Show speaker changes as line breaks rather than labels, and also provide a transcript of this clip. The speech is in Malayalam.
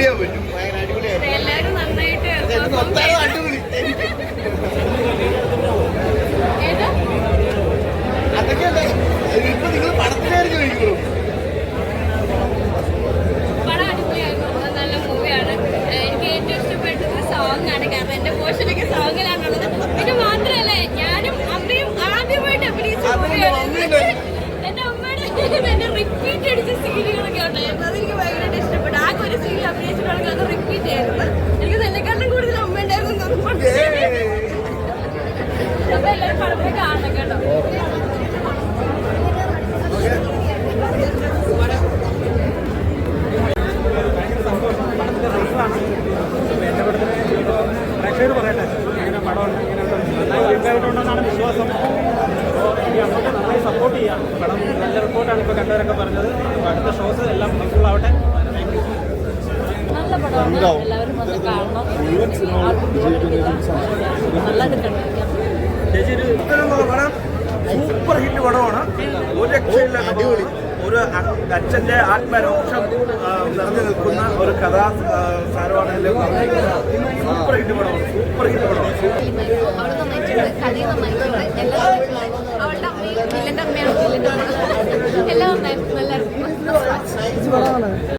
ചെയ്യാൻ പറ്റും
എല്ലാവരും നന്നായിട്ട്.
അടിപൊളി? അതൊക്കെയല്ലേ ഇപ്പൊ നിങ്ങൾ പടത്തിലായിരിക്കും കഴിക്കുള്ളൂ
പടം അടിപൊളിയായിരുന്നു. അത് നല്ല മൂവിയാണ്. എനിക്ക് ആയിരുന്നു എനിക്ക് എന്നെക്കാളും കൂടുതൽ അമ്മ ഉണ്ടായിരുന്നു. അപ്പൊ എല്ലാവരും പടത്തിൽ കാണണം കേട്ടോ.
പ്രേക്ഷകർ പറയട്ടെ ഇങ്ങനെ പടമുണ്ട് ഇങ്ങനെ നന്നായി വർക്കായിട്ടുണ്ടെന്നാണ് വിശ്വാസം അപ്പോൾ ഈ അമ്മയ്ക്ക് നന്നായി സപ്പോർട്ട് ചെയ്യാം പടം നല്ല റിപ്പോർട്ടാണ് ഇപ്പോൾ കണ്ടവരൊക്കെ പറഞ്ഞത് അടുത്ത ഷോസ് എല്ലാം ഫുൾ ആവട്ടെ താങ്ക് യു
നല്ല പടമാണ് എല്ലാവരും വന്ന് കാണണം നല്ലത് കണ്ടിരിക്കാം
ചേച്ചി ഒരു
ഇത്തരമുള്ള പടം സൂപ്പർ ഹിറ്റ് പടമാണ്. ഒരു രക്ഷയില്ലാത്ത അടിപൊളി. ഒരു അച്ഛന്റെ ആത്മരോഷം നിറഞ്ഞു നിൽക്കുന്ന ഒരു കഥാ സാരമാണ് സൂപ്പർ ഹിറ്റ് പടമാണ്. സൂപ്പർ ഹിറ്റ് പടമാണ്.
എല്ലാം നന്നായിരുന്നു നല്ലായിരുന്നു